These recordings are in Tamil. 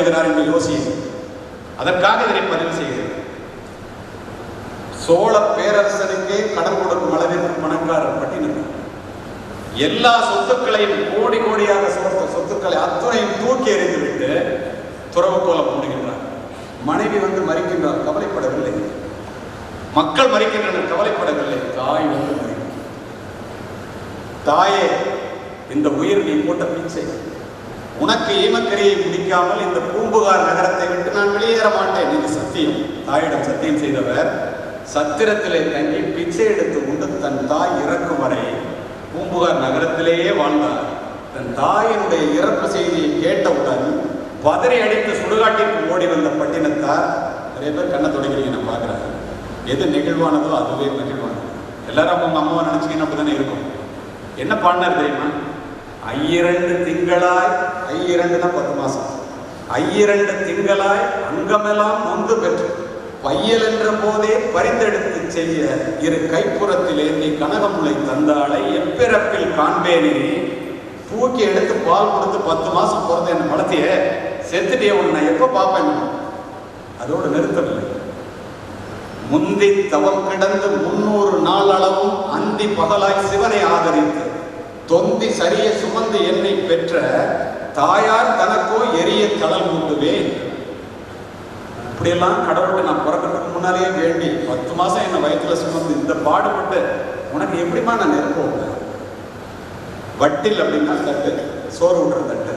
வருகிறார் என்று யோசியுங்கள். அதற்காக இதனை பதிவு செய்கிறேன். சோழ பேரரசனுக்கே கடன் கொடுக்கும் அளவிற்கு பணக்காரர் பட்டினத்தார் எல்லா சொத்துக்களையும் கோடி கோடியாக சொத்த சொத்துக்களை அத்தனையும் தூக்கி எறிந்துவிட்டு துறவு கோலம் போடுகின்றார் மனைவி வந்து மறிக்கின்றார் கவலைப்படவில்லை. மக்கள் மறிக்கின்றனர் கவலைப்படவில்லை. தாய் வந்து மறிக்கிறார் தாயே இந்த உயிர் நீ போட்ட பிச்சை. உனக்கு ஈமக்கரியை முடிக்காமல் இந்த பூம்புகார் நகரத்தை விட்டு நான் வெளியேற மாட்டேன் இது சத்தியம். தாயிடம் சத்தியம் செய்தவர் சத்திரத்திலே தங்கி பிச்சை எடுத்து உண்டு தன் தாய் இறக்கும் வரை பூம்புகார் நகரத்திலேயே வாழ்ந்தார். தன் தாயினுடைய இறப்பு செய்தியை கேட்டவுடன் பதறி அடித்து சுடுகாட்டிற்கு ஓடி வந்த பட்டினத்தார் நிறைய பேர் கண்ணை தொடங்கிறீங்க நான் பார்க்குறாங்க எது நெகிழ்வானதோ அதுவே நெகிழ்வானது. எல்லாரும் அவங்க அம்மாவை நினச்சிக்கின்னு அப்படிதானே இருக்கும். என்ன பாடினார் தெரியுமா? ஐயிரண்டு திங்களாய் ஐயிரண்டுனா பத்து மாசம். ஐயிரண்டு திங்களாய் அங்கமெல்லாம் நொந்து பெற்று பையல் என்ற போதே பரிந்தெடுத்து செய்ய இரு கைப்புறத்திலே நீ கனகமுலை தந்தாளை எப்பிறப்பில் காண்பேனே? தூக்கி எடுத்து பால் கொடுத்து பத்து மாசம் பிறந்த என்ன வளர்த்திய செத்துட்டே உன்னை நான் எப்ப பார்ப்பேன்? அதோடு நிறுத்தவில்லை. முந்தி தவம் கிடந்து முன்னூறு நாள் அளவும் அந்தி பகலாய் சிவனை ஆதரித்து தொந்தி சரிய சுமந்து என்னை பெற்ற தாயார் தனக்கோ எரிய தளல் மூட்டுவேன். இப்படியெல்லாம் கடவுள்கிட்ட நான் பிறக்கிறதுக்கு முன்னாலேயே வேண்டி பத்து மாசம் என்ன வயிற்றுல சுமந்து இந்த பாடுபட்டு உனக்கு எப்படிமா நான் நெருப்பு வட்டில் அப்படின்னா தட்டு சோறு விடுற தட்டு.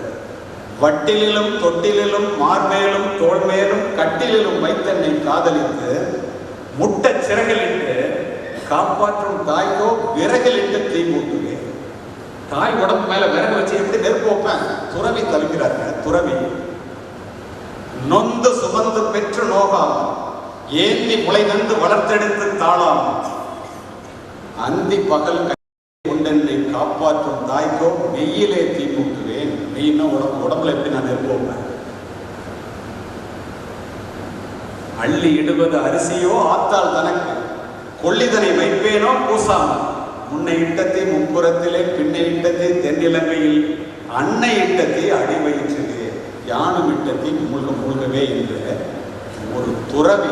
வட்டிலிலும் தொட்டிலிலும் மார்மேலும் தோள்மேலும் கட்டிலிலும் வைத்தன்னை காதலித்து முட்டை சிறகலிட்டு காப்பாற்றும் தாய்க்கோ விறகலிட்டு தீ மூட்டுவேன். தாய் உடம்பு மேல விறகு வச்சு எப்படி நெருப்பு வைப்பேன்? துறவி தவிக்கிறாங்க துறவி நொந்து சுமந்து பெற்று நோகாம். ஏந்தி முளை நந்து வளர்த்தெடுத்து தாளாம். அந்தி பகல் கை உண்டென்னை காப்பாற்றும் தாய்க்கோ நெய்யிலே தீ மூட்டுவேன். மெய்னா உடம்பு உடம்புல எப்படி நான் நெருப்பு வைப்பேன்? அள்ளி இடுவது அரிசியோ ஆத்தால் தனக்கு. கொள்ளிதனை வைப்பேனோ பூசாமல். முன்னை இட்டத்தை முப்புறத்திலே பின்னை இட்டத்தை தென்னிலங்கையில் அன்னை இட்டத்தை அடி வயிற்றிலே யானும் இட்டத்தை முழுக முழுகவே என்ற ஒரு துறவி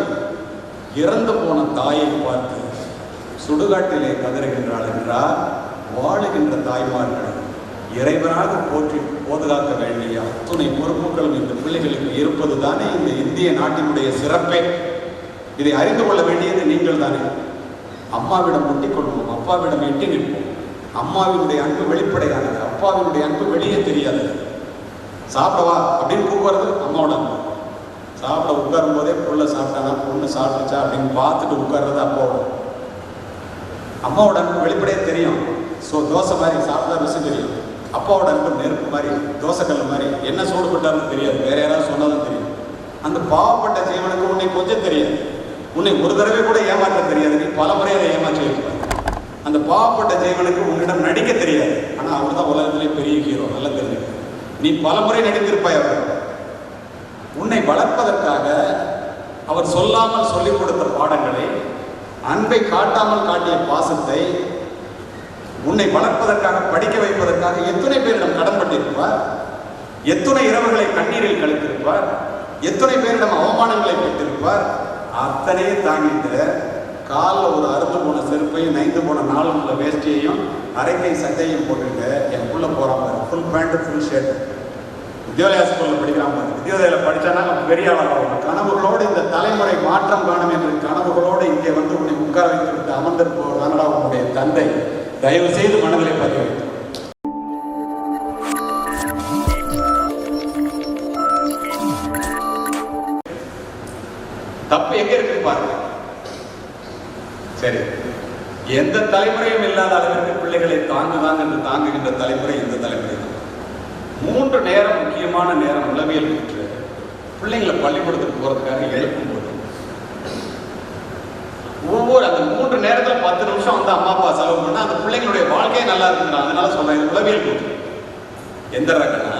இறந்து போன தாயை பார்த்து சுடுகாட்டிலே கதறுகின்றாள் என்றால் வாழுகின்ற தாய்மார்கள் இறைவனாக போற்றி பாதுகாக்க வேண்டிய அத்துணை பொறுப்புகளும் இந்த பிள்ளைகளுக்கு இருப்பது தானே இந்த இந்திய நாட்டினுடைய சிறப்பே. இதை அறிந்து கொள்ள வேண்டியது நீங்கள் தானே அம்மாவிடம் முட்டிக் கொள்வோம் அப்பாவிடம் எட்டி நிற்போம். அம்மாவினுடைய அன்பு வெளிப்படையானது அப்பாவினுடைய அன்பு வெளியே தெரியாது சாப்பிடவா? அப்படின்னு கூப்பிடுறது அம்மாவோட அன்பு. சாப்பிட உட்காரும் போதே புள்ள சாப்பிட்டானா பொண்ணு சாப்பிட்டுச்சா அப்படின்னு பார்த்துட்டு உட்கார்றது அப்பாவோட அம்மாவோட அன்பு வெளிப்படையே தெரியும். ஸோ தோசை மாதிரி சாப்பிட்டா ருசி தெரியும். அப்பாவோட அன்பு நெருப்பு மாதிரி தோசைக்கல் மாதிரி என்ன சூடு போட்டாலும் தெரியாது. வேற யாராவது சொன்னாலும் தெரியும். அந்த பாவப்பட்ட ஜீவனுக்கு உன்னை கொஞ்சம் தெரியாது. உன்னை ஒரு தடவை கூட ஏமாற்ற தெரியாது. நீ பல முறை அதை ஏமாற்றி வைப்பார் அந்த பாவப்பட்ட ஜீவனுக்கு உன்னிடம் நடிக்க தெரியாது. ஆனால் அவர் தான் உலகத்திலே பெரிய ஹீரோ நல்லா தெரிஞ்சுக்க. நீ பல முறை நடித்திருப்பாய் அவர். உன்னை வளர்ப்பதற்காக அவர் சொல்லாமல் சொல்லிக் கொடுத்த பாடங்களை அன்பை காட்டாமல் காட்டிய பாசத்தை உன்னை வளர்ப்பதற்காக படிக்க வைப்பதற்காக எத்தனை பேரிடம் கடன்பட்டிருப்பார் எத்தனை இரவுகளை கண்ணீரில் கழித்திருப்பார்? எத்தனை பேரிடம் அவமானங்களை பெற்றிருப்பார் அத்தனையும் தாங்கிட்டு காலில் ஒரு அறுந்து போன செருப்பையும் நைந்து போன நாளுக்குள்ள வேஷ்டியையும் அரைக்கை சட்டையும் போட்டுட்டு என் புள்ள போறான் பாரு. Full pant full shirt Vidyalaya ஸ்கூலில் படிக்கிறான் பாரு. வித்யோதயில படிச்சானா பெரிய ஆளாக கனவுகளோடு இந்த தலைமுறை மாற்றம் காணும் என்று கனவுகளோடு இங்கே வந்து உன்னை உட்கார வைத்து விட்டு அமர்ந்திருப்பவர் தானடா உன்னுடைய தந்தை. தயவு செய்து மனதிலே பதிவு. எந்த தலைமுறையும் இல்லாத அளவிற்கு பிள்ளைகளை தாங்குதாங்க என்று தாங்குகின்ற தலைமுறை இந்த தலைமுறை தான். மூன்று நேரம் முக்கியமான நேரம் உளவியல் பெற்று பிள்ளைங்களை பள்ளிக்கூடத்துக்கு போறதுக்காக எழுப்பும்போது ஒவ்வொரு அந்த மூன்று நேரத்தில் பத்து நிமிஷம் வந்து அம்மா அப்பா செலவு பண்ணால் அந்த பிள்ளைங்களுடைய வாழ்க்கையே நல்லா இருக்குங்க அதனால சொல்றேன் இது உளவியல் கூற்று எந்த ரகம்னா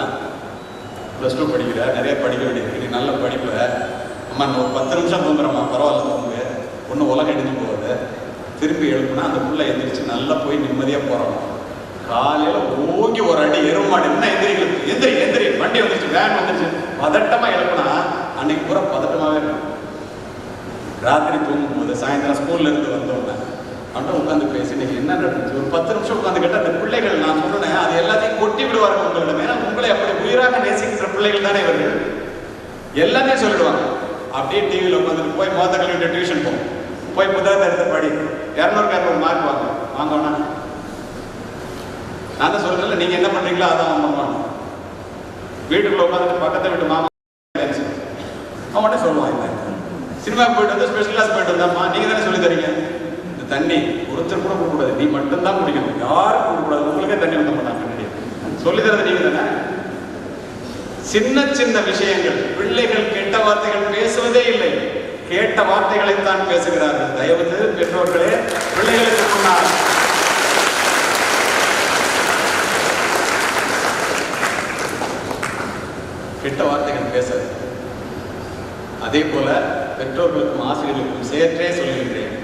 ப்ளஸ் டூ படிக்கிற நிறைய படிக்க வேண்டியது நீ நல்ல படிப்ப அம்மா நான் ஒரு பத்து நிமிஷம் தூங்குறம்மா பரவாயில்ல தூங்கு. ஒன்றும் உலகம் எடுத்து போகுது. திரும்பி எழுப்புனா அந்த புள்ள எந்திரிச்சு நல்லா போய் நிம்மதியாக போகிறோம் காலையில் ஓங்கி ஒரு அடி எருமாடு என்ன எந்திரிகள் எந்திரி எந்திரி வண்டி வந்துருச்சு வேன் வந்துருச்சு. பதட்டமாக எழுப்புனா அன்னைக்கு பூரா பதட்டமாகவே இருக்கும். ராத்திரி தூங்கும் போது சாயந்தரம் ஸ்கூல்ல இருந்து வந்தோடனே அவன்கிட்ட உட்காந்து பேசி இன்னைக்கு என்ன நடந்துச்சு? ஒரு பத்து நிமிஷம் உட்காந்து கேட்டால் அந்த பிள்ளைகள் நான் சொன்னேன் அது எல்லாத்தையும் கொட்டி விடுவார்கள் உங்களிடம். ஏன்னா உங்களை அப்படி உயிராக நேசிக்கிற பிள்ளைகள் தானே இவர்கள். எல்லாத்தையும் சொல்லிடுவாங்க. அப்படியே டிவியில் உட்காந்துட்டு போய் மொத்த கல்விட்டு டியூஷன் போகும். போய் புத்தகத்தை எடுத்து படி. இரநூறுக்கு இரநூறு மார்க் வாங்க வாங்கண்ணா நான் தான் சொல்றேன்ல நீங்க என்ன பண்றீங்களோ அதான் அவன் பண்ணுவாங்க. வீட்டுக்குள்ள உட்காந்துட்டு பக்கத்து வீட்டு மாமா அவன் மட்டும் சொல்லுவான் இல்லை சினிமாவுக்கு போயிட்டு வந்து ஸ்பெஷல் கிளாஸ் போயிட்டு வந்தாம்மா நீங்க தானே சொல்லி தரீங்க? இந்த தண்ணி ஒருத்தர் கூட கொடுக்கூடாது நீ மட்டும் தான் குடிக்கணும். யாரும் கொடுக்கூடாது உங்களுக்கே தண்ணி வந்த மாட்டாங்க சொல்லி தரது நீங்க தானே? சின்ன சின்ன விஷயங்கள் பிள்ளைகள் கெட்ட வார்த்தைகள் பேசுவதே இல்லை. கேட்ட வார்த்தைகளை தான் பேசுகிறார்கள். தயவு செய்து பெற்றோர்களே பிள்ளைகளுக்கு முன்னால். கெட்ட வார்த்தைகள் பேசாது அதே போல பெற்றோர்களுக்கும் ஆசிரியர்களுக்கும் சேர்த்தே சொல்லுகின்றேன்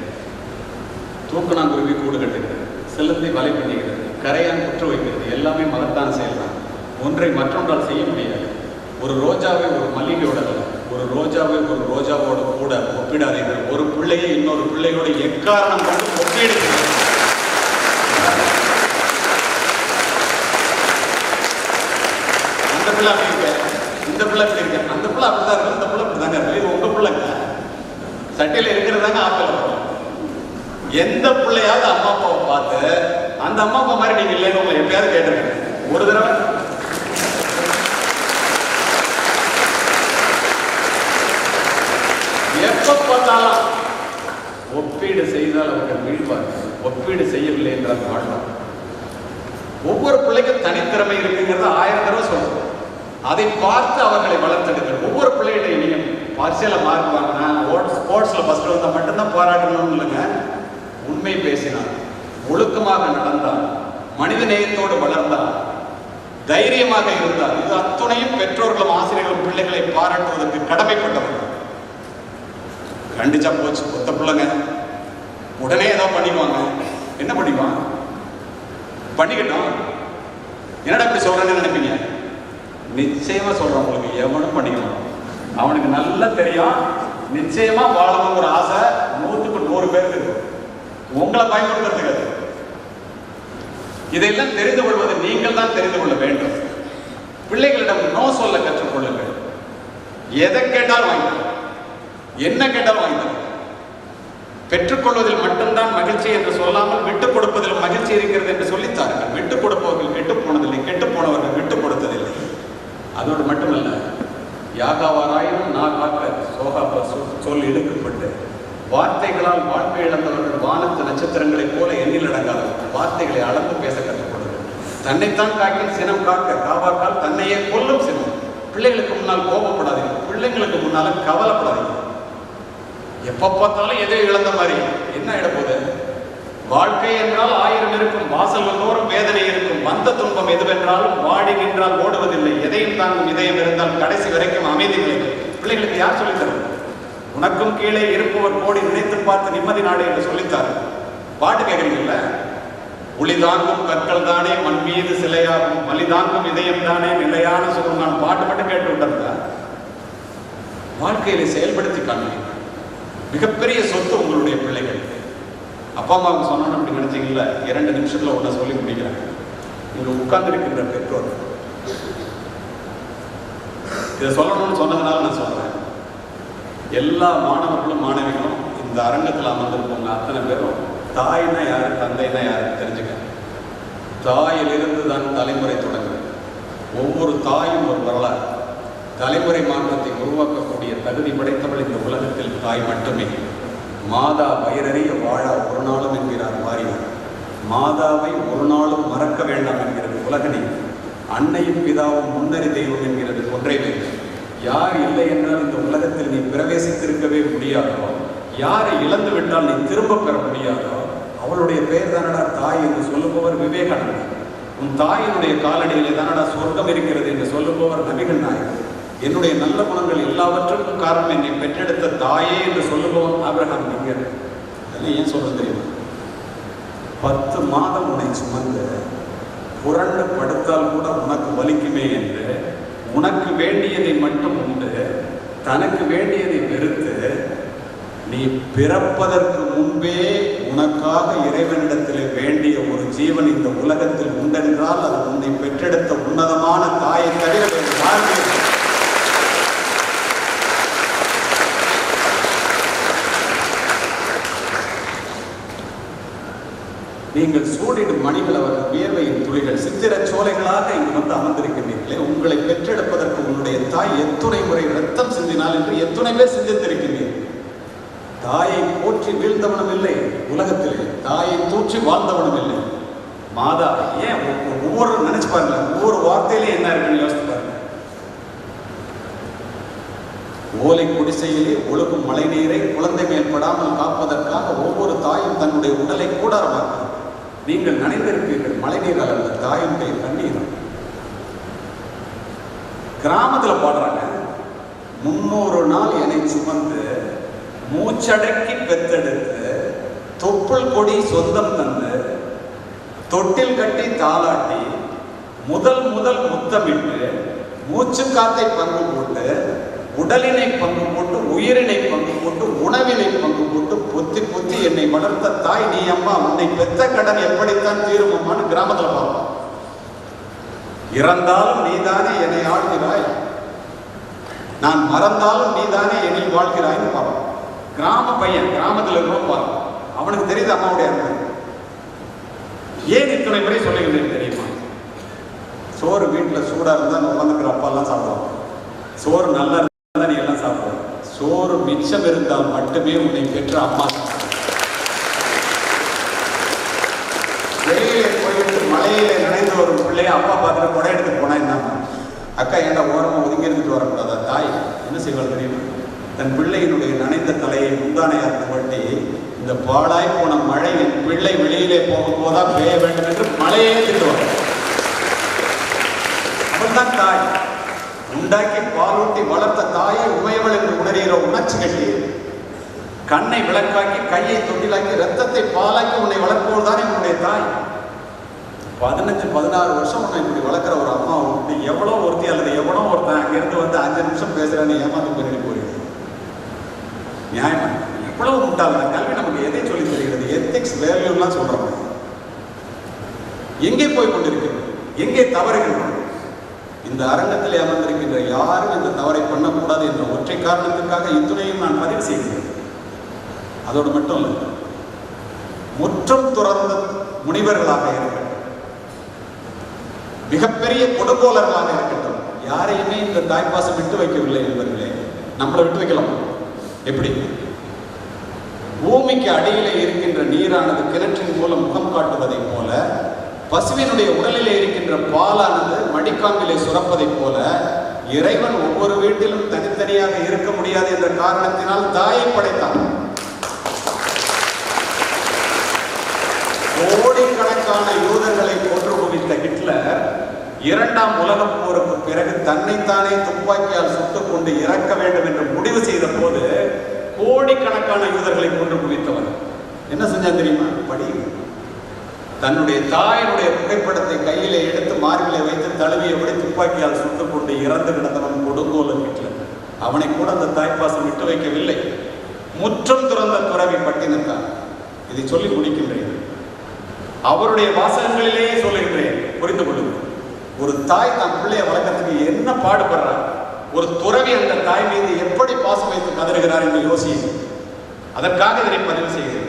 தூக்கணாங்குருவி கூடு கட்டுகிறது செலுத்தி வலை பண்ணுகிறது கரையான் குற்ற வைக்கிறது எல்லாமே மகத்தான செயல்தான். ஒன்றை மற்றொன்றால் செய்ய முடியாது. ஒரு ரோஜாவை ஒரு மல்லிகையோட ஒரு ரோஜாவை ஒரு ரோஜாவோட கூட ஒப்பிடாதீர்கள் ஒரு பிள்ளையை இன்னொரு பிள்ளையோட எக்காரணம் கொண்டு ஒப்பிடுகிறது அந்த பிள்ளை அப்படி இருக்க? இந்த பிள்ளை அப்படி இருக்க? அந்த பிள்ளை அப்படிதான் இருக்கு? அந்த பிள்ளை அப்படிதாங்க இருக்கு? இது உங்க பிள்ளைங்க. சட்டையில இருக்கிறதாங்க ஆப்பிள். எந்த பிள்ளையாவது அம்மா அப்பாவை பார்த்து அந்த அம்மா அப்பா மாதிரி நீங்க இல்லைன்னு உங்களை எப்பயாவது கேட்டிருக்கீங்க ஒரு தடவை எப்ப ஒப்பீடு செய்தால் அவர்கள் வீழ்வார்கள். ஒப்பீடு செய்யவில்லை என்றால் வாழலாம் ஒவ்வொரு பிள்ளைக்கும் தனித்திறமை இருக்குங்கிறத ஆயிரம் தடவை சொல்லணும் அதை பார்த்து அவர்களை வளர்த்தெடுக்கிறது ஒவ்வொரு பிள்ளைகிட்டையும் நீங்க பரிசையில் மார்க் வாங்கினா ஸ்போர்ட்ஸ்ல ஃபர்ஸ்ட் வந்தால் மட்டும்தான் பாராட்டணும் இல்லைங்க. உண்மை பேசினார் ஒழுக்கமாக நடந்தார் மனித நேயத்தோடு வளர்ந்தார் தைரியமாக இருந்தார் இது அத்துணையும் பெற்றோர்களும் ஆசிரியர்களும் பிள்ளைகளை பாராட்டுவதற்கு கடமைப்பட்டவர்கள். கண்டிச்சா போச்சு. கொத்த பிள்ளைங்க. உடனே ஏதோ பண்ணிடுவாங்க. என்ன பண்ணிடுவாங்க பண்ணிக்கட்டும். என்னடா இப்படி சொல்றேன்னு நினைப்பீங்க? நிச்சயமா சொல்றேன் உங்களுக்கு. எவனும் பண்ணிக்கணும் அவனுக்கு நல்லா தெரியும். நிச்சயமா வாழணுங்கிற ஆசை நூற்றுக்கு நூறு பேருக்கு இருக்கு. உங்களை பயன்படுத்துறதுக்கு அது. இதையெல்லாம் தெரிந்து கொள்வது நீங்கள் தான் தெரிந்து கொள்ள வேண்டும். பிள்ளைகளிடம் நோ சொல்ல கற்றுக்கொள்ளுங்கள். எதை கேட்டாலும் வாங்கி என்ன கேட்டாலும் வாங்கி பெற்றுக்கொள்வதில் மட்டும்தான் மகிழ்ச்சி என்று சொல்லாமல் விட்டுக் கொடுப்பதில் மகிழ்ச்சி இருக்கிறது என்று சொல்லித்தார்கள் விட்டுக் கொடுப்பவர்கள் கெட்டு போனதில்லை கெட்டு போனவர்கள் விட்டுக் கொடுத்ததில்லை. அதோடு மட்டுமல்ல யாகாவாராயினும் நான் காக்க சோகா சொல் சொல் இழுக்கப்பட்டு வார்த்தைகளால் வாழ்க்கை இழந்தவர்கள் வானத்து நட்சத்திரங்களைப் போல எண்ணில் அடங்காதவர்கள் வார்த்தைகளை அளந்து பேச கற்றுக்கொள்ளுங்கள் தன்னைத்தான் காக்கின் சினம் காக்க காவாக்கால் தன்னையே கொல்லும் சினம். பிள்ளைகளுக்கு முன்னால் கோபப்படாதீங்க பிள்ளைங்களுக்கு முன்னால் கவலைப்படாதீங்க எப்ப பார்த்தாலும் எதை இழந்த மாதிரி. என்ன இடப்போகுது வாழ்க்கை என்றால் ஆயிரம் இருக்கும் வாசல்கள் தோறும் வேதனை இருக்கும் வந்த துன்பம் எதுவென்றாலும் வாடி நின்றால் ஓடுவதில்லை. எதையும் தாங்கும் இதயம் இருந்தால் கடைசி வரைக்கும் அமைதி நிலைக்கும் பிள்ளைகளுக்கு யார் சொல்லித்தரும் உனக்கும் கீழே இருப்பவர் கோடி நினைத்து பார்த்து நிம்மதி நாடு என்று சொல்லித்தார் பாட்டு கேட்குறீங்கல்ல ஒளி தாங்கும் கற்கள் தானே மண் மீது சிலையாகும். மலி தாங்கும் இதயம் தானே நிலையான சுகம். நான் பாட்டு மட்டும் கேட்டு விட்டதா வாழ்க்கையில செயல்படுத்தி காண்பேன் மிகப்பெரிய சொத்து உங்களுடைய பிள்ளைகள். அப்பா அம்மாவுக்கு சொன்னோம் அப்படி நினைச்சீங்கல்ல? இரண்டு நிமிஷத்துல ஒன்றை சொல்லி முடிக்கிறாங்க இங்க உட்கார்ந்திருக்கின்ற பெற்றோர். இதை சொல்லணும்னு சொன்னதுனால நான் சொல்றேன். எல்லா மாணவர்களும் மாணவிகளும் இந்த அரங்கத்தில் அமர்ந்திருப்பவங்க அத்தனை பேரும் தாய்னா யாரு தந்தைனா யாரு தெரிஞ்சுக்க. தாயிலிருந்து தான் தலைமுறை தொடங்குது. ஒவ்வொரு தாயும் ஒரு வரலாறு. தலைமுறை மாற்றத்தை உருவாக்கக்கூடிய தகுதி படைத்தவள் இந்த உலகத்தில் தாய் மட்டுமே. மாதா பயிரறிய வாழா ஒரு நாளும் என்கிறார் வாரியார் மாதாவை ஒரு நாளும் மறக்க வேண்டாம் என்கிறது உலகனே அன்னையும் பிதாவும் முன்னறி தெய்வம் என்கிறது ஒன்றே வேண்டும் யார் இல்லை என்றால் இந்த உலகத்தில் நீ பிரவேசித்திருக்கவே முடியாதோ யாரை இழந்து விட்டால் நீ திரும்ப பெற முடியாதோ அவளுடைய பெயர் தானடா தாய் என்று சொல்லுபவர் விவேகானந்தர் உன் தாயினுடைய காலடியிலே தானடா சொர்க்கம் இருக்கிறது என்று சொல்லுபவர் நபிகள் நாயகர் என்னுடைய நல்ல குணங்கள் எல்லாவற்றுக்கும் காரணம் என்னை பெற்றெடுத்த தாயே என்று சொல்லுபவன் ஆபிரகாம் லிங்கர். அதெல்லாம் ஏன் சொல்ல தெரியுமா? பத்து மாதம் உன்னை சுமந்து புரண்டு படுத்தால் கூட உனக்கு வலிக்குமே என்று உனக்கு வேண்டியதை மட்டும் உண்டு தனக்கு வேண்டியதை வெறுத்து நீ பிறப்பதற்கு முன்பே உனக்காக இறைவனிடத்தில் வேண்டிய ஒரு ஜீவன் இந்த உலகத்தில் உண்டென்றால் அது உன்னை பெற்றெடுத்த உன்னதமான தாயை தவிர வேறு நீங்கள் சூடிடும் மணிகள் அவர்கள் வியர்வையின் துளிகள் சித்திரச் சோலைகளாக இங்கு வந்து அமர்ந்திருக்கின்றீர்களே உங்களை பெற்றெடுப்பதற்கு உன்னுடைய தாய் எத்துணை முறை ரத்தம் சிந்தினாள் என்று எத்துணை பேர் சிந்தித்திருக்கின்றீர்கள். தாயை போற்றி வீழ்ந்தவனும் இல்லை உலகத்திலே தாயை தூற்றி வாழ்ந்தவனும் இல்லை. மாதா ஏன் ஒவ்வொரு நினைச்சு பாருங்க ஒவ்வொரு வார்த்தையிலே என்ன இருக்குன்னு யோசிச்சு பாருங்க. ஓலை குடிசையிலே ஒழுகும் மழைநீரை குழந்தை மேற்படாமல் காப்பதற்காக ஒவ்வொரு தாயும் தன்னுடைய உடலை கூடாரமாக்கும் நீங்கள் நனைந்திருப்பீர்கள் மழைநீரால் அல்ல தாயினுடைய தண்ணீர். கிராமத்தில் பாடுறாங்க முன்னூறு நாள் என்னை சுமந்து மூச்சடக்கி பெத்தெடுத்து தொப்புள் கொடி சொந்தம் தந்து தொட்டில் கட்டி தாளாட்டி முதல் முதல் முத்தமிட்டு மூச்சு காத்தை பங்கு போட்டு உடலினை பங்கு போட்டு உயிரினை பங்கு போட்டு உணவினை பங்கு போட்டு பொத்தி பொத்தி என்னை வளர்த்த தாய் நீ அம்மா உன்னை பெத்த கடன் எப்படித்தான் தீருமான்னு கிராமத்துல பார்ப்போம். இறந்தாலும் நீதானே என்னை ஆழ்கிறாய் நான் மறந்தாலும் நீதானே என்னை வாழ்கிறாய்னு பார்ப்போம். கிராம பையன் கிராமத்துல இருக்கிறோம் பார்ப்போம். அவனுக்கு தெரியுது அம்மாவுடைய அன்பு. ஏன் இத்தனை முறை சொல்லுகிறேன் தெரியுமா? சோறு வீட்டுல சூடா இருந்தா உட்காந்துக்கிற அப்பாலாம் எல்லாம் சாப்பிடுவோம். சோறு நல்லா இருந்தா நீ எல்லாம் சாப்பிடுவோம் சோறு மிச்சம் இருந்தால் மட்டுமே உன்னை பெற்ற அம்மா. வெளியிலே போயிட்டு மலையில நினைந்து வரும் பிள்ளைய அப்பா பார்த்துட்டு கொடை எடுத்துட்டு போனா என்ன? அக்கா ஏன்டா ஓரமாக ஒதுங்கி இருந்துட்டு வரக்கூடாதா தாய் என்ன செய்வாள் தெரியுமா? தன் பிள்ளையினுடைய நனைந்த தலையை முந்தானையார் புரட்டி இந்த பாழாய் போன மழை என் பிள்ளை வெளியிலே போகும்போதா பெய்ய வேண்டும் என்று மழையே திட்டுவார். அவள்தான் தாய். உண்டாக்கி பாலூட்டி வளர்த்த தாயை உமையவள் என்று உணர்கிற உணர்ச்சி கட்டி கண்ணை விளக்காக்கி கையை தொட்டிலாக்கி ரத்தத்தை பாலாக்கி உன்னை வளர்ப்போல் தானே உன்னுடைய தாய். பதினஞ்சு பதினாறு வருஷம் உன்னை இப்படி வளர்க்குற ஒரு அம்மா உண்டு எவ்வளோ ஒருத்தி அல்லது எவ்வளோ ஒருத்தன் அங்கிருந்து வந்து அஞ்சு நிமிஷம் பேசுறான்னு ஏமாந்து போயிட்டு போயிருக்கு நியாயமா? எவ்வளவு முட்டாள் கல்வி நமக்கு எதை சொல்லி தருகிறது? எத்திக்ஸ் வேல்யூலாம் சொல்கிறாங்க எங்கே போய் கொண்டிருக்கிறது? எங்கே தவறுகள் இந்த அரங்கத்தில் அமர்ந்திருக்கின்ற யாரும் இந்த தவறை பண்ணக்கூடாது என்ற ஒற்றை காரணத்துக்காக இத்துணையும் நான் பதிவு செய்கிறேன். அதோடு மட்டும் இல்லை முற்றம் துறந்த முனிவர்களாக இருக்கட்டும் மிகப்பெரிய கொடுங்கோலர்களாக இருக்கட்டும் யாரையுமே இந்த தாய்ப்பாசம் விட்டு வைக்கவில்லை என்பவர்களே நம்மளை விட்டு வைக்கலாம். எப்படி? பூமிக்கு அடியிலே இருக்கின்ற நீரானது கிணற்றின் மூலம் முகம் காட்டுவதைப் போல பசுவினுடைய உடலிலே இருக்கின்ற பாலானது மடிக்காம்பிலே சுரப்பதைப் போல இறைவன் ஒவ்வொரு வீட்டிலும் தனித்தனியாக இருக்க முடியாது என்ற காரணத்தினால் தாயை படைத்தான். கோடிக்கணக்கான யூதர்களை கொன்று குவித்த ஹிட்லர் இரண்டாம் உலகப் போருக்கு பிறகு தன்னைத்தானே துப்பாக்கியால் சுட்டுக் கொண்டு இறக்க வேண்டும் என்று முடிவு செய்த போது கோடிக்கணக்கான யூதர்களை கொன்று குவித்தவர் என்ன செஞ்சான் தெரியுமா? படி தன்னுடைய தாயினுடைய புகைப்படத்தை கையிலே எடுத்து மார்பிலே வைத்து தழுவியபடி துப்பாக்கியால் சுட்டு கொண்டு இறந்து கிடந்தவன் கொடுங்கோலன் வீட்டில் அவனை கூட அந்த தாய்ப்பாசம் விட்டு வைக்கவில்லை. முற்றம் துறந்த துறவி பட்டினத்தான். இதை சொல்லி முடிக்கின்றேன். அவருடைய வாசகங்களிலேயே சொல்லுகின்றேன். புரிந்து கொள்ளுங்கள். ஒரு தாய் தன் பிள்ளைய வளர்க்கறதுக்கு என்ன பாடுபடுறார் ஒரு துறவி அந்த தாய் மீது எப்படி பாசம் வைத்து கதறுகிறார் என்று யோசியுங்கள். அதற்காக இதனை பதிவு செய்கிறேன்.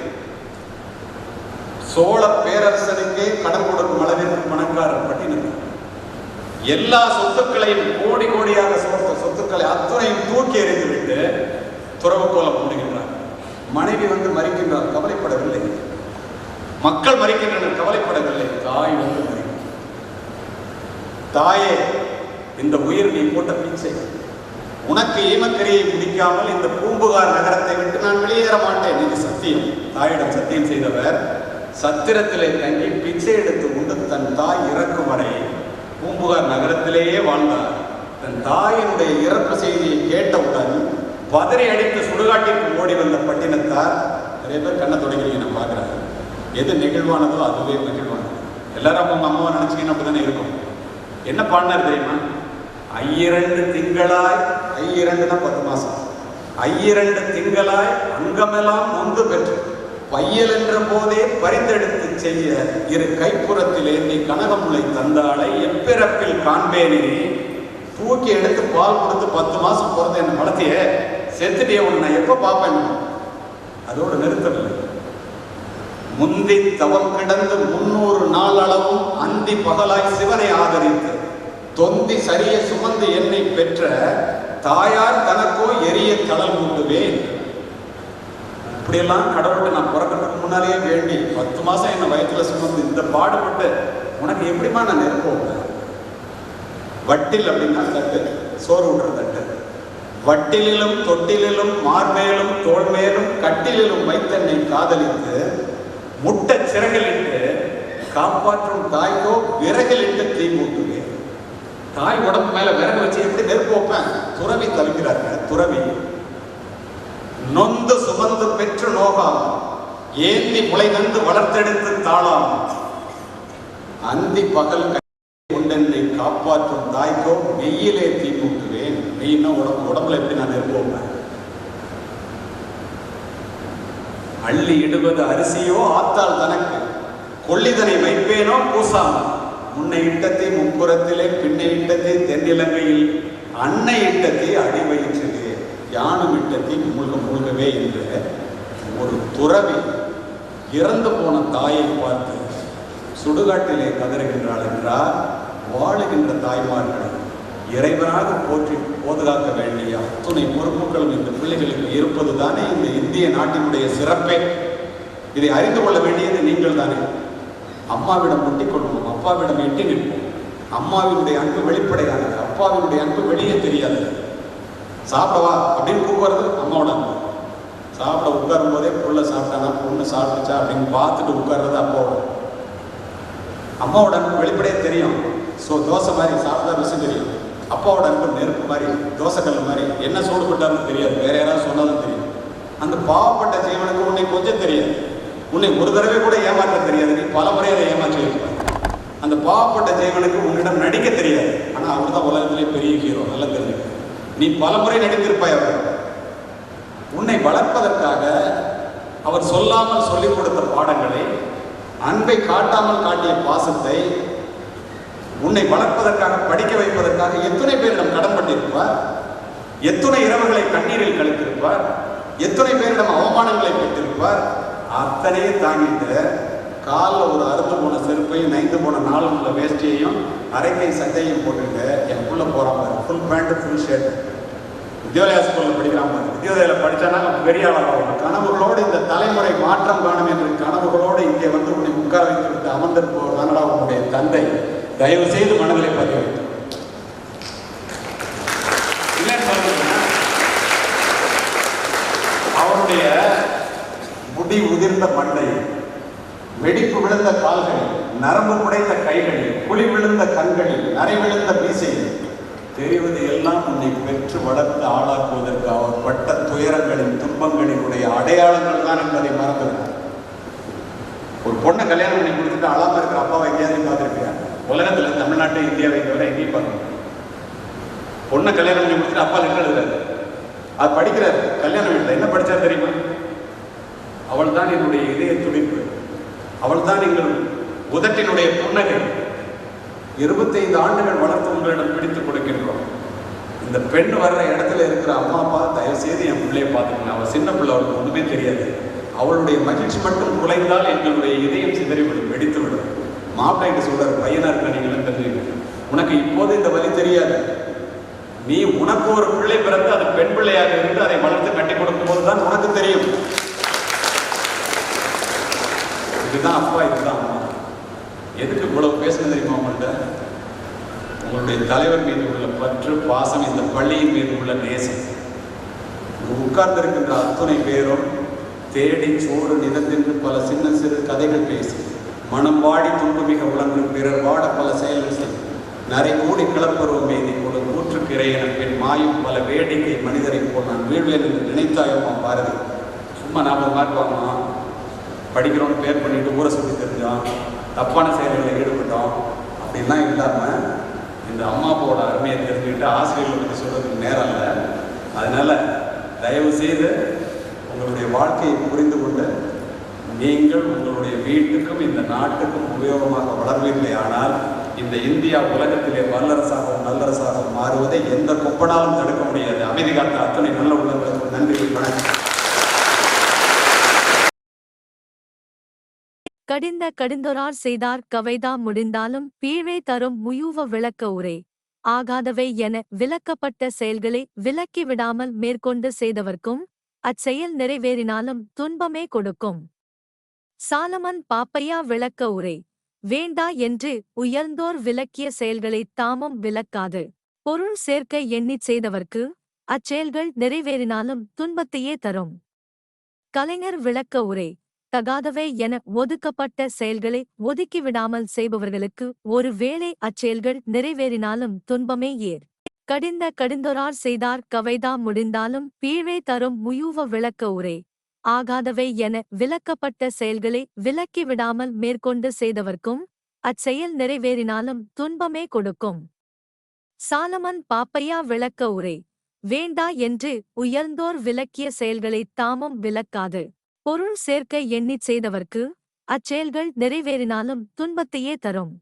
சோழ பேரரசனுக்கே கடன் கொடுக்கும் அளவிற்கு பணக்காரர் பட்டினத்தார் எல்லா சொத்துக்களையும் கோடி கோடியாக சோர்த்த சொத்துக்களை அத்தனையும் தூக்கி எறிந்துவிட்டு துறவு கோலம் போடுகின்றார் மனைவி வந்து மறிக்கின்றார் கவலைப்படவில்லை. மக்கள் மறிக்கின்றனர் கவலைப்படவில்லை. தாய் வந்து மறிக்கும். தாயே இந்த உயிர் நீ போட்ட பிச்சை. உனக்கு ஈமக்கரியை முடிக்காமல் இந்த பூம்புகார் நகரத்தை விட்டு நான் வெளியேற மாட்டேன். இது சத்தியம். தாயிடம் சத்தியம் செய்தவர் சத்திரத்திலே தங்கி பிச்சை எடுத்து உண்டு தன் தாய் இறக்கும் வரை பூம்புகார் நகரத்திலேயே வாழ்ந்தார். தன் தாயினுடைய இறப்பு செய்தியை கேட்டவுடன் பதறி அடித்து சுடுகாட்டிற்கு ஓடி வந்த பட்டினத்தார் நிறைய பேர் கண்ணை தொடங்கிறீங்க நான் பார்க்குறாங்க எது நெகிழ்வானதோ அதுவே நெகிழ்வானது. எல்லாரும் அவங்க அம்மாவை நினச்சிக்கின்னு அப்படி தானே இருக்கும். என்ன பாடினார் தெரியுமா? ஐயிரண்டு திங்களாய் ஐயிரண்டுனா பத்து மாதம் ஐயிரண்டு திங்களாய் அங்கமெல்லாம் நொந்து பெற்று பையல் என்ற போதே பரிந்தெடுத்து செய்ய இரு கைப்புறத்திலே நீ கனகமுளை தந்தாளை எப்பிறப்பில் காண்பேனே. தூக்கி எடுத்து பால் கொடுத்து பத்து மாசம் பிறந்த என்ன வளர்த்திய செத்துட்டிய உன்னை நான் எப்ப பார்ப்பேன்? அதோடு நிறுத்தவில்லை. முந்தி தவம் கிடந்து முன்னூறு நாள் அளவும் அந்தி பகலாய் சிவனை ஆதரித்து தொந்தி சரிய சுமந்து என்னை பெற்ற தாயார் தனக்கோ எரிய தளல் கொண்டுவேன் இப்படியெல்லாம் கடவுள்கிட்ட நான் பிறக்கிறதுக்கு முன்னாலேயே வேண்டி பத்து மாதம் என்ன வயிற்றுல சுமந்து இந்த பாடுபட்டு உனக்கு எப்படிமா நான் நெருப்போவேன் வட்டில் அப்படின்னா தட்டு சோறு விடுற தட்டு. வட்டிலிலும் தொட்டிலிலும் மார்மேலும் தோல்மேலும் கட்டிலிலும் வைத்தன்னை காதலித்து முட்டை சிறகலிட்டு காப்பாற்றும் தாய்க்கோ விறகலிட்டு தீ மூட்டுவேன். தாய் உடம்பு மேல விறகு வச்சு எப்படி நெருப்பு வைப்பேன்? துறவி தவிக்கிறாங்க துறவி. நொந்து சுமந்து பெற்று நோகாம் ஏந்தி முளை நந்து வளர்த்தெடுத்து தாளாம். அந்தி பகல் உண்டென்னை காப்பாற்றும் தாய்க்கோ மெய்யிலே தீ மூட்டுவேன். மெய்னா உடம்பு உடம்புல எப்படி நான் இருப்போம்? அள்ளி இடுவது அரிசியோ ஆத்தால் தனக்கு. கொள்ளிதனை வைப்பேனோ பூசாமல் முன்னை இட்டத்தை முப்புறத்திலே பின்னை இட்டத்தை தென்னிலங்கையில். அன்னை இட்டத்தை அடி வயிற்றிலே யானும் இட்டத்தை மூழ்க மூழ்கவே என்று ஒரு துறவி இறந்து போன தாயை பார்த்து சுடுகாட்டிலே கதறுகின்றாள் என்றால் வாழுகின்ற தாய்மார்கள் இறைவனாக போற்றி போதுகாக்க வேண்டிய அத்துணை பொறுப்புகளும் இந்த பிள்ளைகளுக்கு இருப்பது தானே இந்த இந்திய நாட்டினுடைய சிறப்பே. இதை அறிந்து கொள்ள வேண்டியது நீங்கள் தானே அம்மாவிடம் முட்டிக் கொள்வோம் அப்பாவிடம் எட்டி நிற்போம். அம்மாவினுடைய அன்பு வெளிப்படையானது அப்பாவினுடைய அன்பு வெளியே தெரியாது சாப்பிடவா அப்படின்னு கூப்பிடுறது அம்மாவோட சாப்பிட உட்காரும் போதே புள்ள சாப்பிட்டானா? பொண்ணு சாப்பிட்டுச்சா அப்படின்னு பார்த்துட்டு உட்கார்றது அப்பாவோட. அம்மாவோட அன்பு வெளிப்படையே தெரியும். ஸோ தோசை மாதிரி சாப்பிட்டா ருசி தெரியும். அப்பாவோட அன்பு நெருப்பு மாதிரி தோசைக்கல் மாதிரி. என்ன சூடு போட்டாருன்னு தெரியாது. வேற யாராவது சொன்னாலும் தெரியும். அந்த பாவப்பட்ட ஜீவனுக்கு உன்னை கொஞ்சம் தெரியாது. உன்னை ஒரு தடவை கூட ஏமாற்ற தெரியாது. நீ பல முறை அதை ஏமாற்றி வைப்பார் அந்த பாவப்பட்ட ஜீவனுக்கு உன்னிடம் நடிக்க தெரியாது. ஆனால் அவர் தான் உலகத்திலே பெரிய ஹீரோ நல்லா தெரிஞ்சுக்க. நீ பல முறை நடித்திருப்பாய் அவர். உன்னை வளர்ப்பதற்காக அவர் சொல்லாமல் சொல்லிக் கொடுத்த பாடங்களை அன்பை காட்டாமல் காட்டிய பாசத்தை உன்னை வளர்ப்பதற்காக படிக்க வைப்பதற்காக எத்தனை பேரிடம் கடன்பட்டிருப்பார் எத்தனை இரவுகளை கண்ணீரில் கழித்திருப்பார். எத்தனை பேரிடம் அவமானங்களை பெற்றிருப்பார். அத்தனையே தாங்கிட்டு காலில் ஒரு அறுத்து போன செருப்பையும் நைந்து போன நாளுக்குள்ள வேஷ்டியையும் அரைக்கை சட்டையும் போட்டுட்டு என் புள்ள போகிறான் பாரு. Full pant full shirt Vidyodaya ஸ்கூலில் படிக்கிறான் பாரு. வித்யோதயாவில் படித்தானா பெரிய ஆளாக கனவுகளோடு இந்த தலைமுறை மாற்றம் காணும் என்று கனவுகளோடு இங்கே வந்து உன்னை உட்கார வைத்து விட்டு அமர்ந்திருப்பவர் தானடா உன்னுடைய தந்தை. தயவு செய்து மனதிலே பதிவு இல்லைன்னு அவருடைய முடி உதிர்ந்த மண்டை. வெடிப்பு விழுந்த கால்களில் நரம்பு உடைந்த கைகளில் குழி விழுந்த கண்களில் நரை விழுந்த மீசையில். தெரிவது எல்லாம் உன்னை பெற்று வளர்த்து ஆளாக்குவதற்கு அவர் பட்ட துயரங்களின் துன்பங்களினுடைய அடையாளங்கள் தான் என்பதை மறந்துவிட்டார் ஒரு பொண்ணை கல்யாணம் பண்ணி கொடுத்துட்டு அழாம இருக்கிற அப்பாவை எங்கேயாவது பார்த்துருப்பியா உலகத்துல தமிழ்நாட்டை இந்தியாவை தவிர எங்கேயும் பார்க்கணும். பொண்ணை கல்யாணம் பண்ணி கொடுத்துட்டு அப்பா லெட்டர் எழுதுறாரு. அது படிக்கிறாரு கல்யாணம் வீட்டில் என்ன படித்தா தெரியுமா? அவள் தான் என்னுடைய இதய துடிப்பு. அவள் தான் எங்கள் உதட்டினுடைய புன்னகை இருபத்தைந்து ஆண்டுகள் வளர்த்து உங்களிடம் பிடித்து கொடுக்கின்றோம். இந்த பெண் வர்ற இடத்துல இருக்கிற அம்மா அப்பா தயவு செய்து என் பிள்ளையை பார்த்துக்கணும் அவள் சின்ன பிள்ளை அவளுக்கு ஒன்றுமே தெரியாது. அவளுடைய மகிழ்ச்சி மட்டும் குலைந்தால் எங்களுடைய இதயம் சிதறிவிடும் வெடித்து விடும் மாப்பிள்ளைட்டு சொல்றாரு பையனா இருக்க நீங்களும் தெரிஞ்சுக்க உனக்கு இப்போது இந்த வழி தெரியாது. நீ உனக்கு ஒரு பிள்ளை பிறந்து அது பெண் பிள்ளையாக இருந்து அதை வளர்த்து கட்டி கொடுக்கும் போது தான் உனக்கு தெரியும். இதுதான் அப்பா இதுதான் அம்மா. எதுக்கு இவ்வளவு பேசுனது தெரியுமா உங்கள்கிட்ட உங்களுடைய தலைவர் மீது உள்ள பற்று பாசம் இந்த பள்ளியின் மீது உள்ள நேசம். உட்கார்ந்திருக்கின்ற அத்துணை பேரும் தேடி சோறு நிதந்தென்று பல சின்ன சிறு கதைகள் பேசி மனம் வாடி துன்பு மிக உழன்று பிறர் வாட பல செயல்கள் செய்யும் நரை கூடி கிளப்பருவ மீதி ஒரு கூற்றுக்கு பெண் மாயும் பல வேடிக்கை மனிதரை போல் நான் வீழ்வேன் என்று நினைத்தாயம்மா பாரதி சும்மா நாற்பது மார்க் படிக்கிறோன்னு பேர் பண்ணிட்டு ஊரை சுற்றி தெரிஞ்சோம் தப்பான செயல்களில் ஈடுபட்டோம் அப்படின்லாம் இல்லாமல் இந்த அம்மா அப்பாவோட அருமையை தெரிஞ்சுக்கிட்டு ஆசிரியர்களை பற்றி சொல்கிறதுக்கு நேரம் இல்லை. அதனால் தயவு செய்து உங்களுடைய வாழ்க்கையை புரிந்து கொண்டு நீங்கள் உங்களுடைய வீட்டுக்கும் இந்த நாட்டுக்கும் உபயோகமாக வளர்வீர்களே ஆனால் இந்த இந்தியா உலகத்திலே வல்லரசாகவும் நல்லரசாகவும் மாறுவதை எந்த கொப்பனாலும் தடுக்க முடியாது. அமைதி காத்த அத்தனை நல்ல உள்ளங்களுக்கு நன்றி வணக்கம். கடிந்த கடிந்தொரார் செய்தார் கவைதா முடிந்தாலும் பீழே தரும் முயூவ விளக்க உரை. ஆகாதவை என விலக்கப்பட்ட செயல்களை விலக்கி விடாமல் மேற்கொண்டு செய்தவர்க்கும் அச்செயல் நிறைவேறினாலும் துன்பமே கொடுக்கும். சாலமன் பாப்பையா விளக்க உரை. வேண்டா என்று உயர்ந்தோர் விலக்கிய செயல்களை தாமும் விலக்காது பொருள் சேர்க்க எண்ணிச் செய்தவர்க்கு அச்செயல்கள் நிறைவேறினாலும் துன்பத்தையே தரும். கலைஞர் விளக்க உரை. தகாதவை என ஒதுக்கப்பட்ட செயல்களை ஒதுக்கிவிடாமல் செய்பவர்களுக்கு ஒரு வேளை அச்செயல்கள் நிறைவேறினாலும் துன்பமே ஏர். கடிந்த கடிந்தொரார் செய்தார் கவைதா முடிந்தாலும் பீழே தரும் முயூவ விளக்க உரை. ஆகாதவை என விலக்கப்பட்ட செயல்களை விலக்கி விடாமல் மேற்கொண்டு செய்தவர்க்கும் அச்செயல் நிறைவேறினாலும் துன்பமே கொடுக்கும். சாலமன் பாப்பையா விளக்க உரை. வேண்டா என்று உயர்ந்தோர் விலக்கிய செயல்களை தாமும் விலக்காது பொருள் சேர்க்க எண்ணிச் செய்தவர்க்கு அச்செயல்கள் நிறைவேறினாலும் துன்பத்தையே தரும்.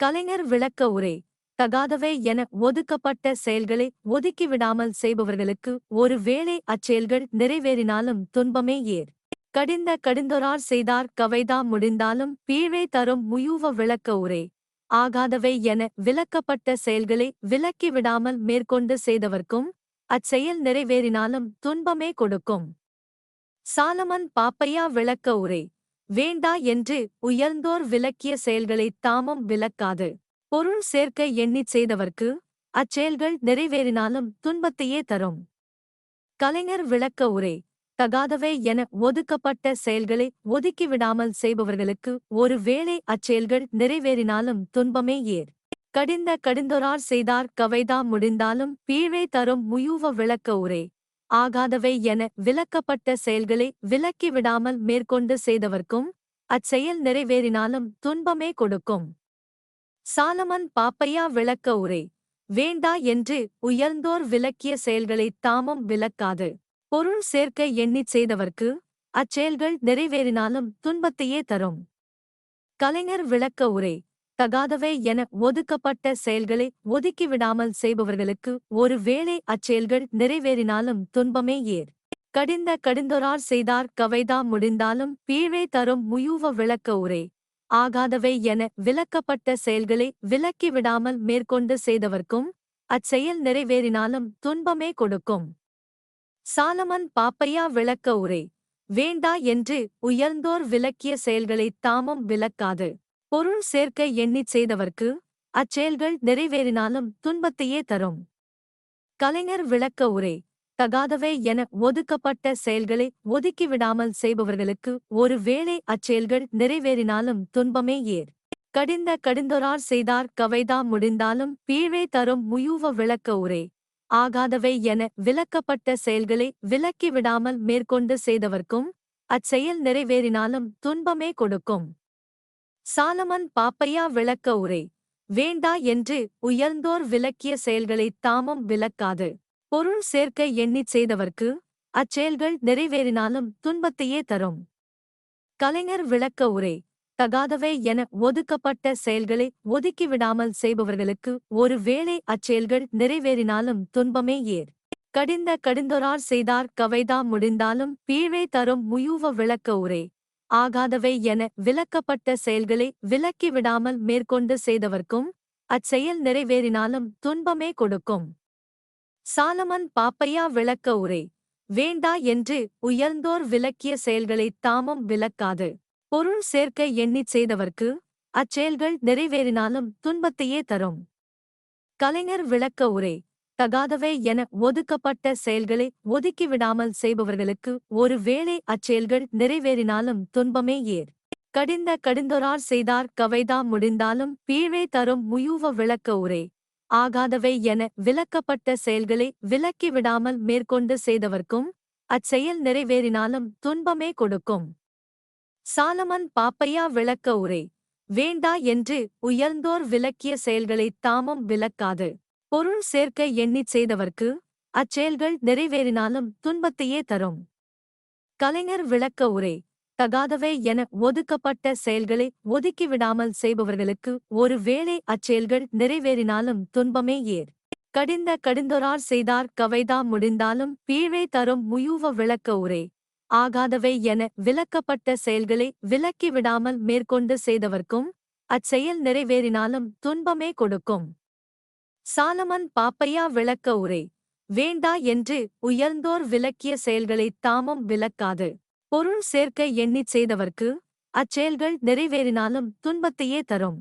கலைஞர் விளக்க உரை தகாதவை என ஒதுக்கப்பட்ட செயல்களை ஒதுக்கிவிடாமல் செய்பவர்களுக்கு ஒரு வேளை அச்செயல்கள் நிறைவேறினாலும் துன்பமே ஏர். கடிந்த கடிந்தொரார் செய்தார் கவைதா முடிந்தாலும் பீழே தரும் முயூவ விளக்க உரை. ஆகாதவை என விலக்கப்பட்ட செயல்களை விலக்கி விடாமல் மேற்கொண்டு செய்தவர்க்கும் அச்செயல் நிறைவேறினாலும் துன்பமே கொடுக்கும். சாலமன் பாப்பையா விளக்க உரை. வேண்டா என்று உயர்ந்தோர் விளக்கிய செயல்களை தாமும் விளக்காது. பொருள் சேர்க்க எண்ணிச் செய்தவர்க்கு அச்செயல்கள் நிறைவேறினாலும் துன்பத்தையே தரும். கலைஞர் விளக்க உரை. தகாதவை என ஒதுக்கப்பட்ட செயல்களை ஒதுக்கிவிடாமல் செய்பவர்களுக்கு ஒரு வேளை அச்செயல்கள் நிறைவேறினாலும் துன்பமே ஏர். கடிந்த கடிந்தொரார் செய்தார் கவைதா முடிந்தாலும் பீழே தரும் முயூவ விளக்க உரை. ஆகாதவை என விலக்கப்பட்ட செயல்களை விலக்கி விடாமல் மேற்கொண்டு செய்தவர்க்கும் அச்செயல் நிறைவேறினாலும் துன்பமே கொடுக்கும். சாலமன் பாப்பையா விளக்க உரை வேண்டா என்று உயர்ந்தோர் விலக்கிய செயல்களை தாமும் விலக்காது. பொருள் சேர்க்க எண்ணிச் செய்தவர்க்கு அச்செயல்கள் நிறைவேறினாலும் துன்பத்தையே தரும். கலைஞர் விளக்க உரை தகாதவை என ஒதுக்கப்பட்ட செயல்களை ஒதுக்கிவிடாமல் செய்பவர்களுக்கு ஒரு வேளை அச்செயல்கள் நிறைவேறினாலும் துன்பமே ஏர். கடிந்த கடிந்தொரார் செய்தார் கவைதா முடிந்தாலும் பீழே தரும் முயூவ விளக்க உரை. ஆகாதவை என விலக்கப்பட்ட செயல்களை விலக்கி விடாமல் மேற்கொண்டு செய்தவர்க்கும் அச்செயல் நிறைவேறினாலும் துன்பமே கொடுக்கும். சாலமன் பாப்பையா விளக்க உரை. வேண்டா என்று உயர்ந்தோர் விலக்கிய செயல்களை தாமும் விலக்காது பொருள் சேர்க்க எண்ணிச் செய்தவர்க்கு அச்செயல்கள் நிறைவேறினாலும் துன்பத்தையே தரும். கலைஞர் விளக்க உரை தகாதவை என ஒதுக்கப்பட்ட செயல்களை ஒதுக்கிவிடாமல் செய்பவர்களுக்கு ஒரு வேளை அச்செயல்கள் நிறைவேறினாலும் துன்பமே ஏர். கடிந்த கடிந்தொரார் செய்தார் கவைதா முடிந்தாலும் பீழே தரும் முயூவ விளக்க உரை. ஆகாதவை என விலக்கப்பட்ட செயல்களை விலக்கி விடாமல் மேற்கொண்டு செய்தவர்க்கும் அச்செயல் நிறைவேறினாலும் துன்பமே கொடுக்கும். சாலமன் பாப்பையா விளக்க உரை. வேண்டா என்று உயர்ந்தோர் விளக்கிய செயல்களை தாமும் விளக்காது. பொருள் சேர்க்க எண்ணிச் செய்தவர்க்கு அச்செயல்கள் நிறைவேறினாலும் துன்பத்தையே தரும். கலைஞர் விளக்க உரை. தகாதவை என ஒதுக்கப்பட்ட செயல்களை ஒதுக்கிவிடாமல் செய்பவர்களுக்கு ஒரு வேளை அச்செயல்கள் நிறைவேறினாலும் துன்பமே ஏர். கடிந்த கடிந்தொரார் செய்தார் கவைதா முடிந்தாலும் பீழே தரும் முயூவ விளக்க உரை. ஆகாதவை என விலக்கப்பட்ட செயல்களை விலக்கி விடாமல் மேற்கொண்டு செய்தவர்க்கும் அச்செயல் நிறைவேறினாலும் துன்பமே கொடுக்கும். சாலமன் பாப்பையா விளக்க உரை வேண்டா என்று உயர்ந்தோர் விலக்கிய செயல்களை தாமும் விலக்காது. பொருள் சேர்க்க எண்ணிச் செய்தவர்க்கு அச்செயல்கள் நிறைவேறினாலும் துன்பத்தையே தரும். கலைஞர் விளக்க உரை தகாதவை என ஒதுக்கப்பட்ட செயல்களை ஒதுக்கிவிடாமல் செய்பவர்களுக்கு ஒரு வேளை அச்செயல்கள் நிறைவேறினாலும் துன்பமே ஏர். கடிந்த கடிந்தொரார் செய்தார் கவைதா முடிந்தாலும் பீழே தரும் முயூவ விளக்க உரை. ஆகாதவை என விலக்கப்பட்ட செயல்களை விலக்கி விடாமல் மேற்கொண்டு செய்தவர்க்கும் அச்செயல் நிறைவேறினாலும் துன்பமே கொடுக்கும். சாலமன் பாப்பையா விளக்க உரை. வேண்டா என்று உயர்ந்தோர் விலக்கிய செயல்களை தாமும் விலக்காது பொருள் சேர்க்க எண்ணிச் செய்தவர்க்கு அச்செயல்கள் நிறைவேறினாலும் துன்பத்தையே தரும். கலைஞர் விளக்க உரை தகாதவை என ஒதுக்கப்பட்ட செயல்களை ஒதுக்கிவிடாமல் செய்பவர்களுக்கு ஒரு வேளை அச்செயல்கள் நிறைவேறினாலும் துன்பமே ஏர். கடிந்த கடிந்தொரார் செய்தார் கவைதா முடிந்தாலும் பீழை தரும் முயூவ விளக்க உரை. ஆகாதவை என விலக்கப்பட்ட செயல்களை விலக்கிவிடாமல் மேற்கொண்டு செய்தவர்க்கும் அச்செயல் நிறைவேறினாலும் துன்பமே கொடுக்கும். சாலமன் பாப்பையா விளக்க உரை. வேண்டா என்று உயர்ந்தோர் விளக்கிய செயல்களை தாமும் விளக்காது. பொருள் சேர்க்க எண்ணிச் செய்தவர்க்கு அச்செயல்கள் நிறைவேறினாலும் துன்பத்தையே தரும்.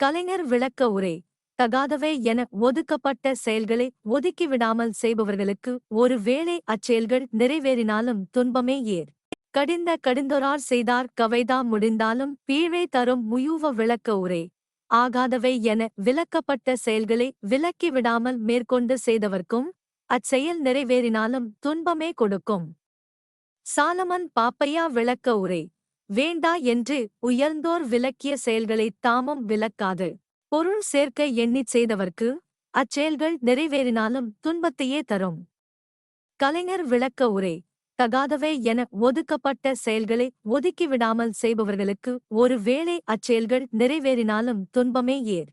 கலைஞர் விளக்க உரை. தகாதவை என ஒதுக்கப்பட்ட செயல்களை ஒதுக்கிவிடாமல் செய்பவர்களுக்கு ஒரு வேளை அச்செயல்கள் நிறைவேறினாலும் துன்பமே ஏர். கடிந்த கடிந்தொரார் செய்தார் கவைதா முடிந்தாலும் பீழை தரும் முயூவ விளக்க உரை. ஆகாதவை என விலக்கப்பட்ட செயல்களை விலக்கிவிடாமல் மேற்கொண்டு செய்தவர்க்கும் அச்செயல் நிறைவேறினாலும் துன்பமே கொடுக்கும். சாலமன் பாப்பையா விளக்க உரை வேண்டா என்று உயர்ந்தோர் விலக்கிய செயல்களை தாமும் விலக்காது. பொருள் சேர்க்க எண்ணிச் செய்தவர்க்கு அச்செயல்கள் நிறைவேறினாலும் துன்பத்தையே தரும். கலைஞர் விளக்க உரை தகாதவை என ஒதுக்கப்பட்ட செயல்களை ஒதுக்கிவிடாமல் செய்பவர்களுக்கு ஒரு வேளை அச்செயல்கள் நிறைவேறினாலும் துன்பமே ஏர்.